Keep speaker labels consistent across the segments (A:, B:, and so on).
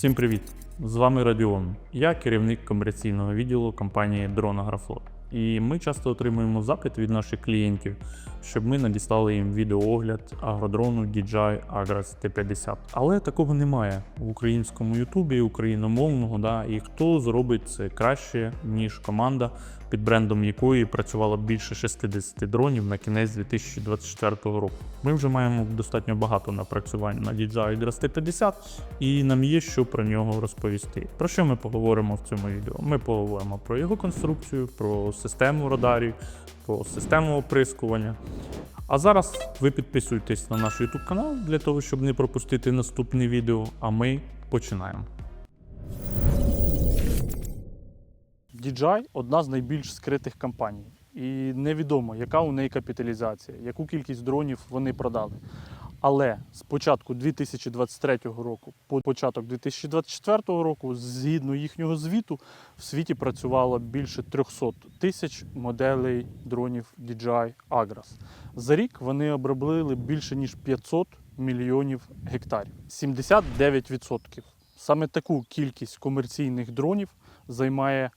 A: Всім привіт! З вами Радіон. Я керівник комерційного відділу компанії Дронографлот. І ми часто отримуємо запит від наших клієнтів, щоб ми надіслали їм відеоогляд агродрону DJI Agras T50. Але такого немає в українському Ютубі, україномовного, да, і хто зробить це краще, ніж команда, під брендом якої працювало більше 60 дронів на кінець 2024 року. Ми вже маємо достатньо багато напрацювань на DJI Agras T50, і нам є що про нього розповісти. Про що ми поговоримо в цьому відео? Ми поговоримо про його конструкцію, про систему радарів, про систему оприскування. А зараз ви підписуйтесь на наш YouTube канал для того, щоб не пропустити наступне відео. А ми починаємо. DJI одна з найбільш скритих компаній. І невідомо, яка у неї капіталізація, яку кількість дронів вони продали. Але з початку 2023 року по початок 2024 року, згідно їхнього звіту, в світі працювало більше 300 тисяч моделей дронів DJI Agras. За рік вони обробили більше ніж 500 мільйонів гектарів. 79%. Саме таку кількість комерційних дронів займає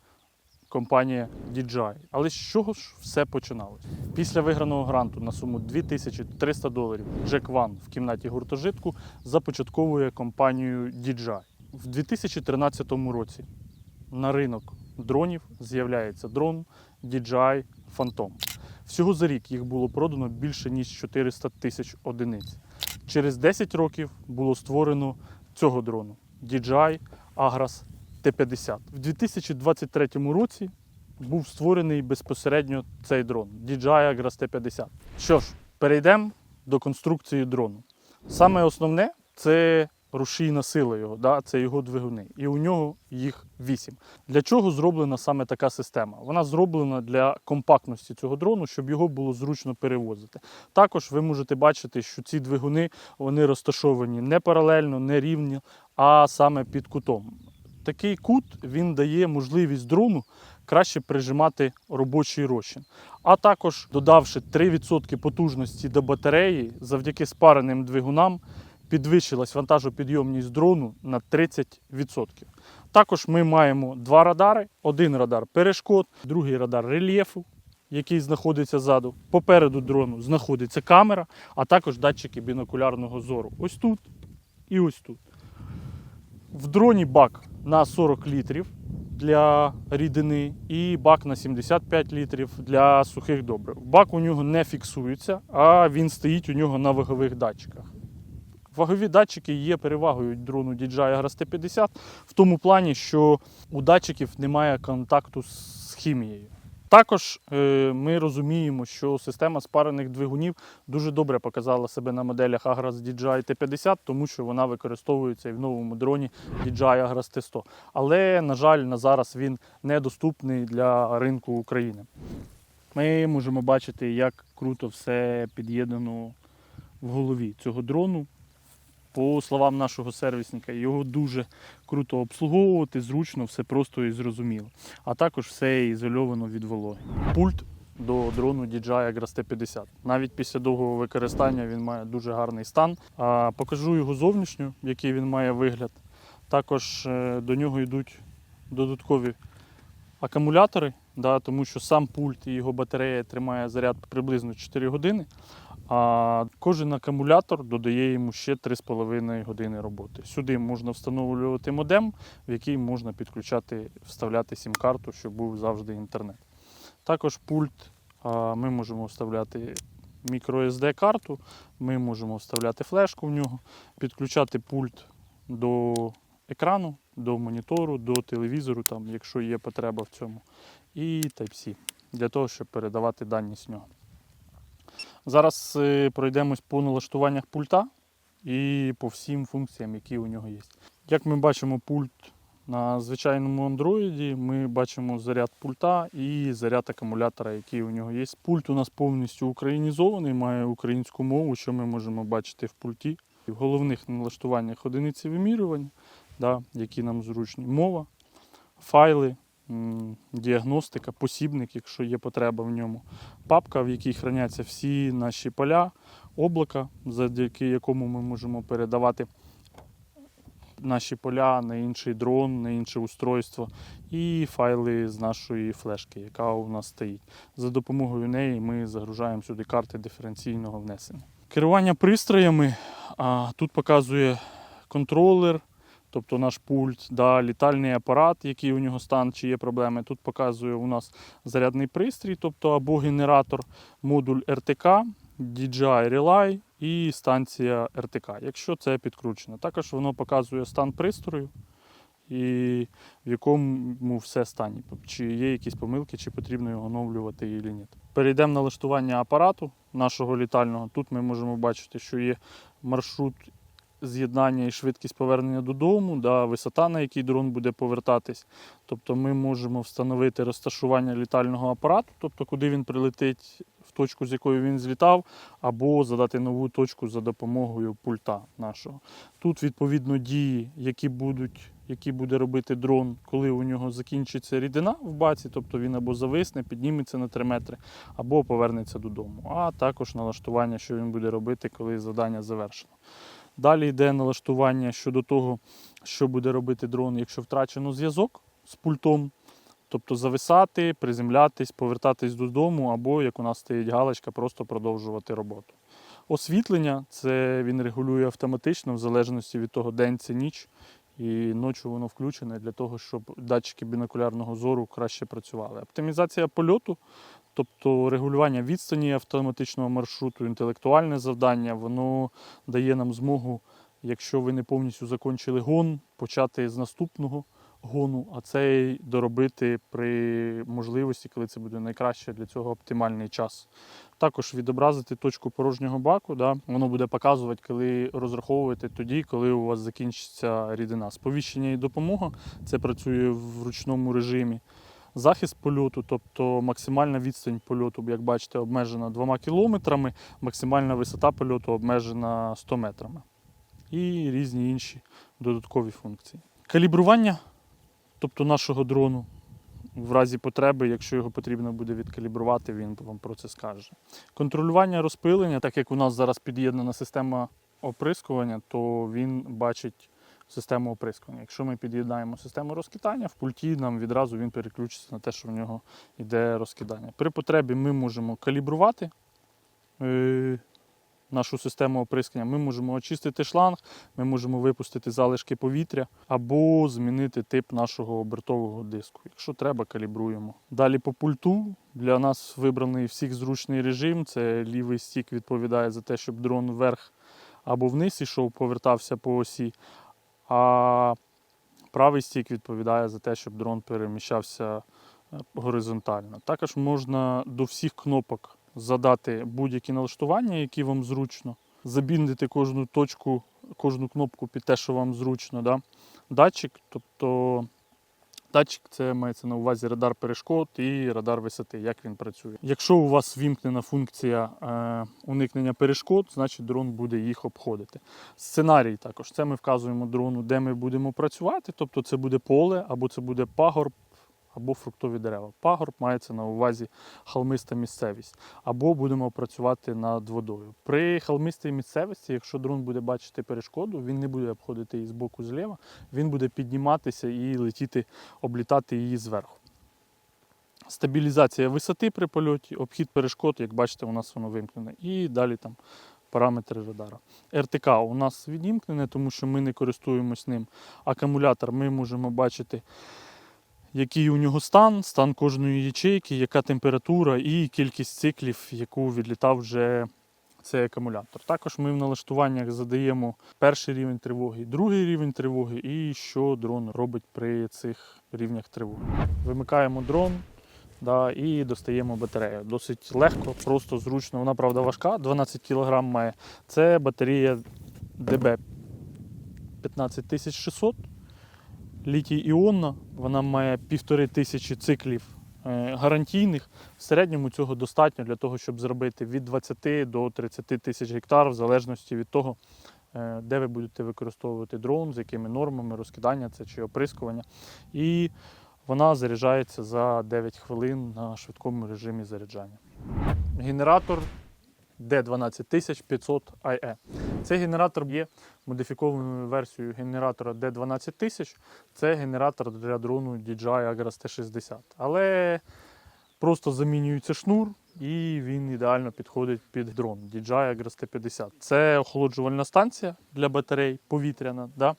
A: компанія DJI. Але з чого ж все починалось? Після виграного гранту на суму 2300 доларів Джек Ван в кімнаті гуртожитку започатковує компанію DJI. В 2013 році на ринок дронів з'являється дрон DJI Phantom. Всього за рік їх було продано більше ніж 400 тисяч одиниць. Через 10 років було створено цього дрону DJI Agras Т-50. В 2023 році був створений безпосередньо цей дрон DJI Agras Т-50. Що ж, перейдемо до конструкції дрону. Саме основне це рушійна сила його, да, це його двигуни. І у нього їх вісім. Для чого зроблена саме така система? Вона зроблена для компактності цього дрону, щоб його було зручно перевозити. Також ви можете бачити, що ці двигуни вони розташовані не паралельно, не рівні, а саме під кутом. Такий кут він дає можливість дрону краще прижимати робочий розчин. А також додавши 3% потужності до батареї, завдяки спареним двигунам підвищилась вантажопідйомність дрону на 30%. Також ми маємо два радари: один радар перешкод, другий радар рельєфу. Який знаходиться ззаду. Попереду дрону знаходиться камера, а також датчики бінокулярного зору. Ось тут і ось тут. В дроні бак на 40 літрів для рідини і бак на 75 літрів для сухих добрив. Бак у нього не фіксується, а він стоїть у нього на вагових датчиках. Вагові датчики є перевагою дрону DJI Agra 150 в тому плані, що у датчиків немає контакту з хімією. Також е, ми розуміємо, що система спарених двигунів дуже добре показала себе на моделях Agras DJI T50, тому що вона використовується і в новому дроні DJI Agras T100. Але, на жаль, на зараз він недоступний для ринку України. Ми можемо бачити, як круто все під'єднано в голові цього дрону. По словам нашого сервісника, його дуже круто обслуговувати, зручно, все просто і зрозуміло. А також все ізольовано від вологи. Пульт до дрону DJI Agras T50. Навіть після довгого використання він має дуже гарний стан. Покажу його зовнішню, який він має вигляд. Також е, до нього йдуть додаткові акумулятори, да, тому що сам пульт і його батарея тримає заряд приблизно 4 години. А кожен акумулятор додає йому ще 3,5 години роботи. Сюди можна встановлювати модем, в який можна підключати, вставляти сім-карту, щоб був завжди інтернет. Також пульт ми можемо вставляти microSD карту, ми можемо вставляти флешку в нього, підключати пульт до екрану, до монітору, до телевізору, там, якщо є потреба в цьому, і Type-C, для того, щоб передавати дані з нього. Зараз е, пройдемось по налаштуваннях пульта і по всім функціям, які у нього є. Як ми бачимо пульт на звичайному Android, ми бачимо заряд пульта і заряд акумулятора, який у нього є. Пульт у нас повністю українізований, має українську мову, що ми можемо бачити в пульті. В головних налаштуваннях одиниці вимірювання, да, які нам зручні. Мова, файли, діагностика, посібник, якщо є потреба в ньому. Папка, в якій храняться всі наші поля, облака, завдяки якому ми можемо передавати наші поля на інший дрон, на інше устройство, і файли з нашої флешки, яка у нас стоїть. За допомогою неї ми загружаємо сюди карти диференційного внесення. Керування пристроями тут показує контролер, тобто наш пульт, да, літальний апарат, який у нього стан, чи є проблеми. Тут показує у нас зарядний пристрій, тобто або генератор, модуль РТК, DJI Relay і станція РТК, якщо це підкручено. Також воно показує стан пристрою і в якому все стані, чи є якісь помилки, чи потрібно його оновлювати і ні. Перейдемо на налаштування апарату нашого літального. Тут ми можемо бачити, що є маршрут з'єднання і швидкість повернення додому, да, висота, на якій дрон буде повертатись. Тобто ми можемо встановити розташування літального апарату, тобто куди він прилетить в точку, з якої він злітав, або задати нову точку за допомогою пульта нашого. Тут відповідно дії, які будуть. Які буде робити дрон, коли у нього закінчиться рідина в баці, тобто він або зависне, підніметься на 3 метри, або повернеться додому. А також налаштування, що він буде робити, коли завдання завершено. Далі йде налаштування щодо того, що буде робити дрон, якщо втрачено зв'язок з пультом, тобто зависати, приземлятись, повертатись додому, або як у нас стоїть галочка, просто продовжувати роботу. Освітлення це він регулює автоматично, в залежності від того, день це ніч. І ночі воно включене для того, щоб датчики бінокулярного зору краще працювали. Оптимізація польоту, тобто регулювання відстані автоматичного маршруту, інтелектуальне завдання, воно дає нам змогу, якщо ви не повністю закончили гон, почати з наступного гону, а цей доробити при можливості, коли це буде найкраще для цього оптимальний час. Також відобразити точку порожнього баку, да, воно буде показувати, коли розраховувати тоді, коли у вас закінчиться рідина. Сповіщення і допомога це працює в ручному режимі. Захист польоту, тобто максимальна відстань польоту, як бачите, обмежена 2 кілометрами, максимальна висота польоту обмежена 100 метрами. І різні інші додаткові функції. Калібрування, тобто нашого дрону, в разі потреби, якщо його потрібно буде відкалібрувати, він вам про це скаже. Контролювання розпилення, так як у нас зараз під'єднана система оприскування, то він бачить систему оприскування. Якщо ми під'єднаємо систему розкидання, в пульті нам відразу він переключиться на те, що в нього йде розкидання. При потребі ми можемо калібрувати е, нашу систему оприскування. Ми можемо очистити шланг, ми можемо випустити залишки повітря або змінити тип нашого обертового диску. Якщо треба, калібруємо. Далі по пульту для нас вибраний всіх зручний режим. Це лівий стік відповідає за те, щоб дрон вверх або вниз ішов, повертався по осі. А правий стік відповідає за те, щоб дрон переміщався е, горизонтально. Також можна до всіх кнопок задати будь-які налаштування, які вам зручно, забіндити кожну точку, кожну кнопку під те, що вам зручно. Да? Датчик, тобто датчик це мається на увазі радар перешкод і радар висоти, як він працює. Якщо у вас вімкнена функція е, уникнення перешкод, значить дрон буде їх обходити. Сценарій також це ми вказуємо дрону, де ми будемо працювати, тобто це буде поле або це буде пагорб. Або фруктові дерева. Пагорб мається на увазі холмиста місцевість, або будемо працювати над водою. При холмистій місцевості, якщо дрон буде бачити перешкоду, він не буде обходити її з боку зліва, він буде підніматися і летіти, облітати її зверху. Стабілізація висоти при польоті, обхід перешкод, як бачите, у нас воно вимкнене. І далі там параметри радара. РТК у нас відімкнене, тому що ми не користуємось ним. Акумулятор ми можемо бачити який у нього стан, стан кожної ячейки, яка температура і кількість циклів, яку відлітав вже цей акумулятор. Також ми в налаштуваннях задаємо перший рівень тривоги, другий рівень тривоги і що дрон робить при цих рівнях тривоги. Вимикаємо дрон. Да, і достаємо батарею. Досить легко, просто зручно. Вона, правда, важка, 12 кг має. Це батарея DB 15600 літій іонна, вона має півтори тисячі циклів е, гарантійних. В середньому цього достатньо для того, щоб зробити від 20 до 30 тисяч гектар, в залежності від того, е, де ви будете використовувати дрон, з якими нормами, розкидання це чи оприскування. І вона заряджається за 9 хвилин на швидкому режимі заряджання. Генератор D12500IE. Цей генератор є модифікованою версією генератора D12000. Це генератор для дрону DJI Agras T60. Але просто замінюється шнур, і він ідеально підходить під дрон DJI Agras T50. Це охолоджувальна станція для батарей, повітряна, да,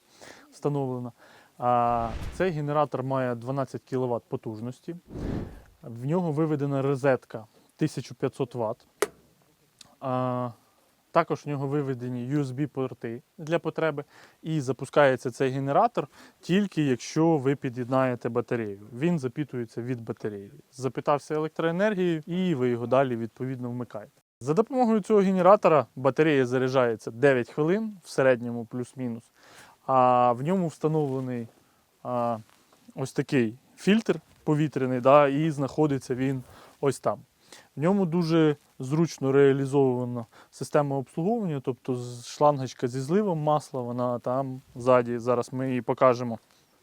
A: встановлена. А цей генератор має 12 кВт потужності. В нього виведена розетка 1500 Вт. Також в нього виведені USB-порти для потреби. І запускається цей генератор тільки якщо ви під'єднаєте батарею. Він запітується від батареї. Запитався електроенергією, і ви його далі відповідно вмикаєте. За допомогою цього генератора батарея заряджається 9 хвилин в середньому плюс-мінус. А в ньому встановлений а, ось такий фільтр повітряний, да, і знаходиться він ось там. В ньому дуже зручно реалізована система обслуговування, тобто шлангочка зі зливом масла, вона там ззаді, зараз ми її покажемо.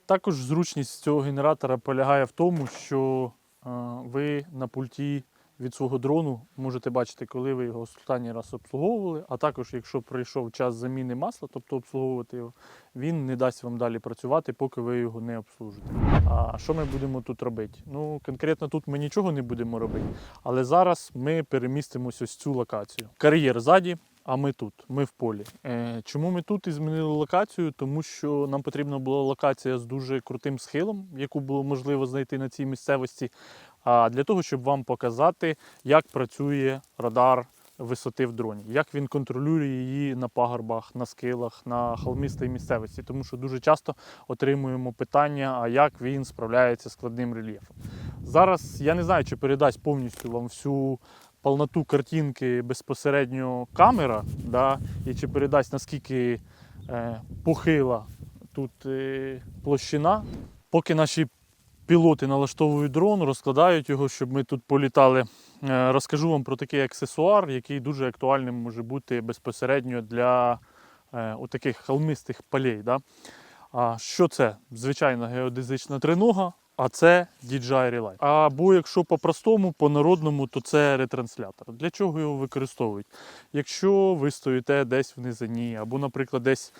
A: Також зручність цього генератора полягає в тому, що е, ви на пульті від свого дрону можете бачити, коли ви його останній раз обслуговували, а також, якщо пройшов час заміни масла, тобто обслуговувати його, він не дасть вам далі працювати, поки ви його не обслужите. А що ми будемо тут робити? Ну, конкретно тут ми нічого не будемо робити, але зараз ми перемістимося ось цю локацію. Кар'єр ззаді, а ми тут, ми в полі. Е, чому ми тут і змінили локацію? Тому що нам потрібна була локація з дуже крутим схилом, яку було можливо знайти на цій місцевості. Для того, щоб вам показати, як працює радар висоти в дроні, як він контролює її на пагорбах, на скилах, на холмистій місцевості. Тому що дуже часто отримуємо питання, а як він справляється з складним рельєфом. Зараз я не знаю, чи передасть повністю вам всю повноту картинки безпосередньо камера, да, і чи передасть наскільки е, похила тут е, площина. Поки наші пілоти налаштовують дрон, розкладають його, щоб ми тут політали. Е, Розкажу вам про такий аксесуар, який дуже актуальним може бути безпосередньо для е, таких холмистих полей. Да? А що це? Звичайна геодезична тринога, а це DJI Relay. Або якщо по-простому, по-народному, то це ретранслятор. Для чого його використовують? Якщо ви стоїте десь в низині, або, наприклад, десь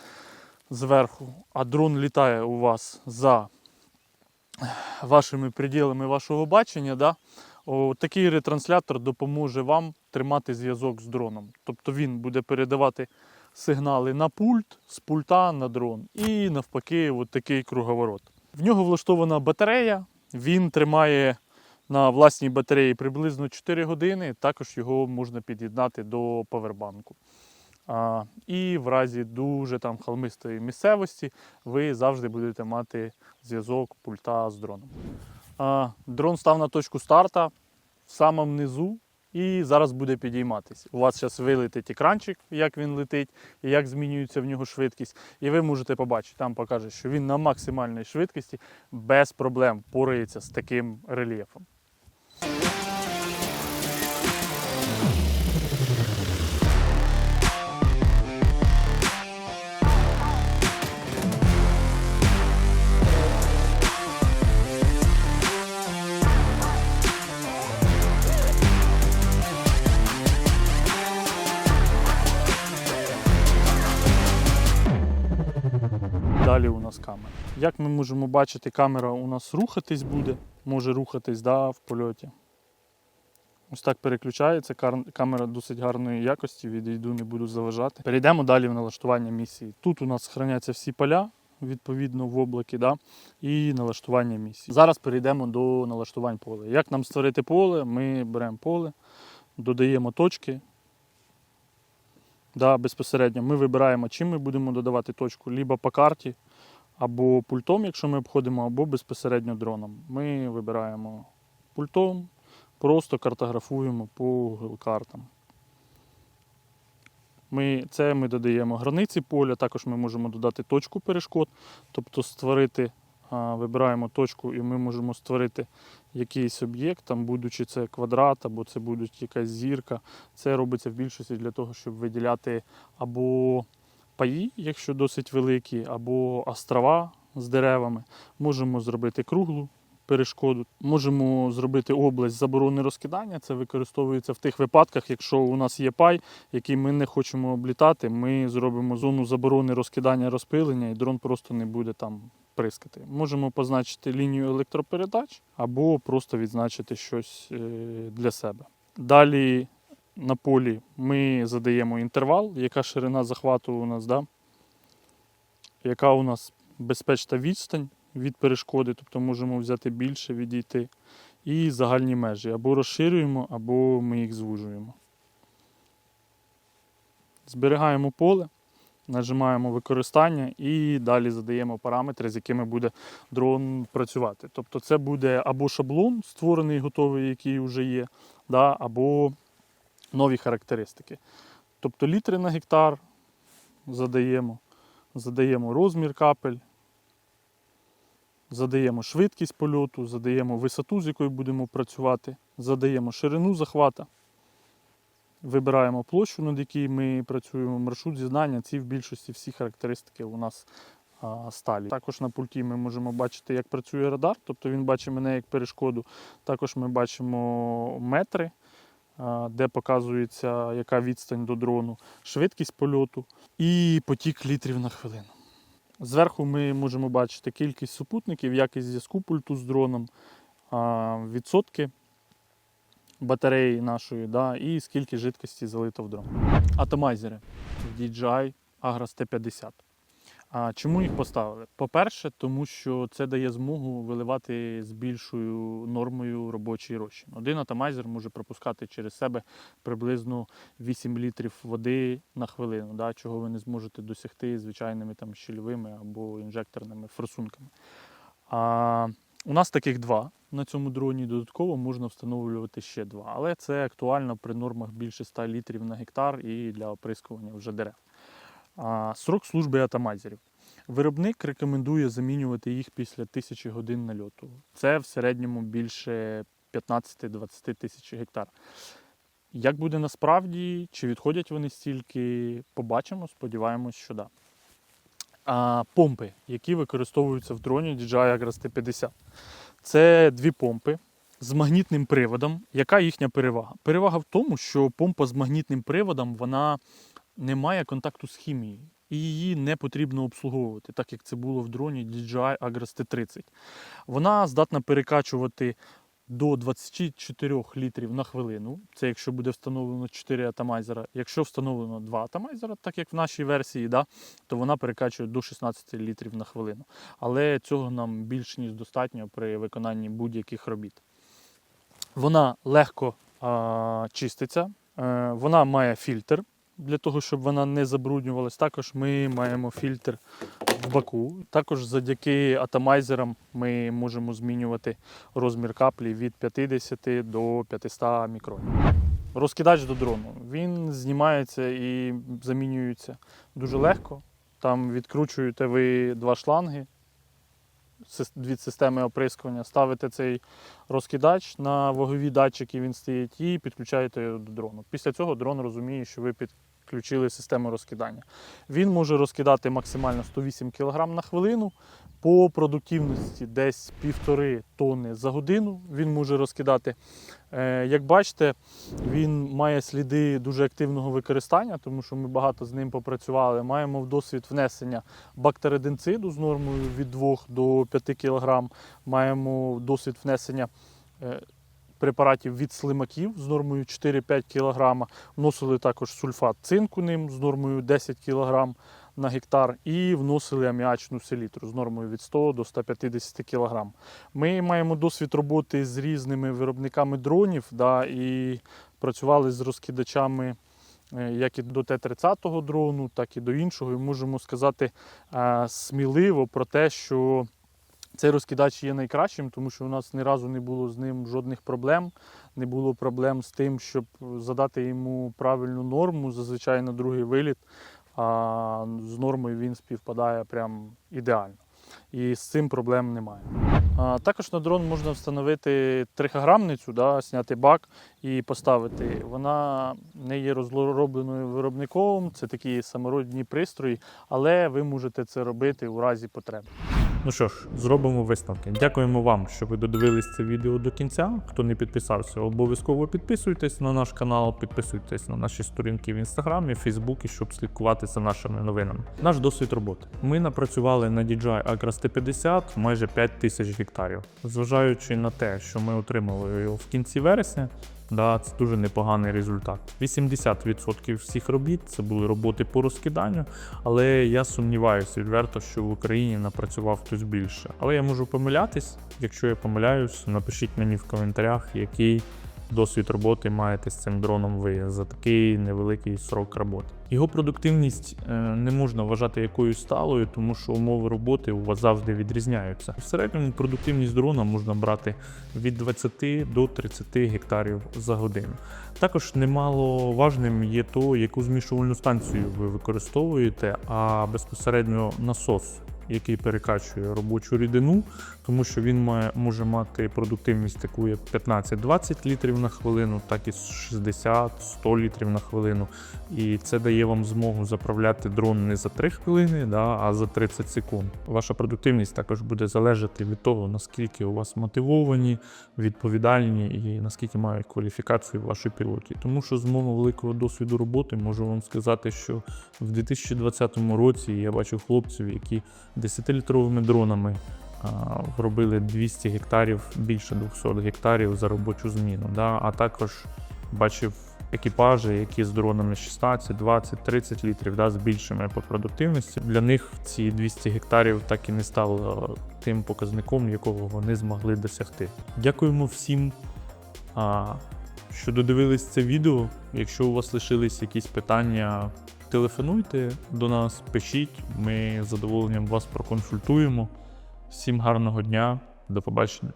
A: зверху, а дрон літає у вас за вашими приділами вашого бачення, да, о, такий ретранслятор допоможе вам тримати зв'язок з дроном. Тобто він буде передавати сигнали на пульт, з пульта на дрон. І навпаки, от такий круговорот. В нього влаштована батарея, він тримає на власній батареї приблизно 4 години. Також його можна під'єднати до павербанку. І в разі дуже там холмистої місцевості ви завжди будете мати зв'язок пульта з дроном. Дрон став на точку старта в самому низу і зараз буде підійматися. У вас зараз вилетить екранчик, як він летить і як змінюється в нього швидкість. І ви можете побачити, там покаже, що він на максимальній швидкості без проблем порається з таким рельєфом. Далі у нас камера. Як ми можемо бачити, камера у нас рухатись буде, може рухатись да, в польоті. Ось так переключається. Камера досить гарної якості, відійду, не буду заважати. Перейдемо далі в налаштування місії. Тут у нас храняться всі поля, відповідно, в облакі, да, і налаштування місії. Зараз перейдемо до налаштувань поля. Як нам створити поле? Ми беремо поле, додаємо точки. Да, безпосередньо ми вибираємо, чим ми будемо додавати точку, либо по карті, або пультом, якщо ми обходимо, або безпосередньо дроном. Ми вибираємо пультом, просто картографуємо по картам. Ми, це ми додаємо границі поля, також ми можемо додати точку перешкод, тобто створити, вибираємо точку і ми можемо створити якийсь об'єкт, там, будучи це квадрат, або це буде якась зірка. Це робиться в більшості для того, щоб виділяти або паї, якщо досить великі, або острова з деревами. Можемо зробити круглу перешкоду. Можемо зробити область заборони розкидання. Це використовується в тих випадках, якщо у нас є пай, який ми не хочемо облітати, ми зробимо зону заборони розкидання розпилення, і дрон просто не буде там прискати. Можемо позначити лінію електропередач або просто відзначити щось е, для себе. Далі на полі ми задаємо інтервал, яка ширина захвату у нас, да? яка у нас безпечна відстань від перешкоди, тобто можемо взяти більше, відійти. І загальні межі. Або розширюємо, або ми їх звужуємо. Зберігаємо поле, нажимаємо використання і далі задаємо параметри, з якими буде дрон працювати. Тобто це буде або шаблон, створений готовий, який вже є, да, або нові характеристики. Тобто літри на гектар задаємо, задаємо розмір капель, задаємо швидкість польоту, задаємо висоту, з якою будемо працювати, задаємо ширину захвата, вибираємо площу, над якій ми працюємо, маршрут зізнання. Ці в більшості всі характеристики у нас сталі. Також на пульті ми можемо бачити, як працює радар, тобто він бачить мене як перешкоду. Також ми бачимо метри, де показується, яка відстань до дрону, швидкість польоту і потік літрів на хвилину. Зверху ми можемо бачити кількість супутників, якість зв'язку пульту з дроном, відсотки батареї нашої, да, і скільки жидкості залито в дрон. Атомайзери DJI Agras T50. А чому їх поставили? По-перше, тому що це дає змогу виливати з більшою нормою робочий розчин. Один атомайзер може пропускати через себе приблизно 8 літрів води на хвилину, да, чого ви не зможете досягти звичайними там щільовими або інжекторними форсунками. А, у нас таких два на цьому дроні. Додатково можна встановлювати ще два. Але це актуально при нормах більше 100 літрів на гектар і для оприскування вже дерев. Срок служби атомайзерів. Виробник рекомендує замінювати їх після тисячі годин нальоту. Це в середньому більше 15-20 тисяч гектар. Як буде насправді, чи відходять вони стільки, побачимо, сподіваємось, що да. А, помпи, які використовуються в дроні DJI Agras T50. Це дві помпи з магнітним приводом. Яка їхня перевага? Перевага в тому, що помпа з магнітним приводом вона не має контакту з хімією. І її не потрібно обслуговувати, так як це було в дроні DJI Agras T30. Вона здатна перекачувати до 24 літрів на хвилину. Це якщо буде встановлено 4 атомайзера. Якщо встановлено 2 атомайзера, так як в нашій версії, да, то вона перекачує до 16 літрів на хвилину. Але цього нам більш ніж достатньо при виконанні будь-яких робіт. Вона легко а, чиститься, е, вона має фільтр для того, щоб вона не забруднювалась. Також ми маємо фільтр в баку. Також завдяки атомайзерам ми можемо змінювати розмір каплі від 50 до 500 мікронів. Розкидач до дрону. Він знімається і замінюється дуже легко. Там відкручуєте ви два шланги від системи оприскування, ставите цей розкидач на вагові датчики, він стоїть, і підключаєте його до дрону. Після цього дрон розуміє, що ви підключили систему розкидання. Він може розкидати максимально 108 кг на хвилину. По продуктивності десь півтори тонни за годину він може розкидати. Е, Як бачите, він має сліди дуже активного використання, тому що ми багато з ним попрацювали. Маємо в досвід внесення бактеридинциду з нормою від 2 до 5 кг. Маємо досвід внесення е, препаратів від слимаків з нормою 4-5 кг. Вносили також сульфат цинку ним з нормою 10 кг на гектар і вносили аміачну селітру з нормою від 100 до 150 кг. Ми маємо досвід роботи з різними виробниками дронів да, і працювали з розкидачами е, як і до Т-30 дрону, так і до іншого. І можемо сказати е, сміливо про те, що цей розкидач є найкращим, тому що у нас ні разу не було з ним жодних проблем. Не було проблем з тим, щоб задати йому правильну норму, зазвичай на другий виліт. А з нормою він співпадає прям ідеально. І з цим проблем немає. А, також на дрон можна встановити трихограмницю, да, зняти бак і поставити. Вона не є розробленою виробником, це такі самородні пристрої, але ви можете це робити у разі потреби. Ну що ж, зробимо висновки. Дякуємо вам, що ви додивились це відео до кінця. Хто не підписався, обов'язково підписуйтесь на наш канал, підписуйтесь на наші сторінки в інстаграмі, Фейсбуці, щоб слідкувати за нашими новинами. Наш досвід роботи. Ми напрацювали на DJI Agras T50 майже 5 тисяч гектарів. Зважаючи на те, що ми отримали його в кінці вересня. Да, це дуже непоганий результат. 80% всіх робіт це були роботи по розкиданню, але я сумніваюся відверто, що в Україні напрацював хтось більше. Але я можу помилятись. Якщо я помиляюсь, напишіть мені в коментарях, який досвід роботи маєте з цим дроном ви за такий невеликий срок роботи. Його продуктивність е, не можна вважати якоюсь сталою, тому що умови роботи у вас завжди відрізняються. В середньому продуктивність дрона можна брати від 20 до 30 гектарів за годину. Також немало важним є то, яку змішувальну станцію ви використовуєте, а безпосередньо насос, який перекачує робочу рідину, тому що він має, може мати продуктивність таку як 15-20 літрів на хвилину, так і 60-100 літрів на хвилину. І це дає вам змогу заправляти дрон не за 3 хвилини, да, а за 30 секунд. Ваша продуктивність також буде залежати від того, наскільки у вас мотивовані, відповідальні і наскільки мають кваліфікацію ваші пілоти. Тому що з мого великого досвіду роботи можу вам сказати, що в 2020 році я бачив хлопців, які 10-літровими дронами а, робили 200 гектарів, більше 200 гектарів за робочу зміну. Да? А також бачив екіпажі, які з дронами 16, 20, 30 літрів, да, з більшими по продуктивності. Для них ці 200 гектарів так і не стало тим показником, якого вони змогли досягти. Дякуємо всім, що додивились це відео. Якщо у вас лишились якісь питання, телефонуйте до нас, пишіть. Ми з задоволенням вас проконсультуємо. Всім гарного дня, до побачення.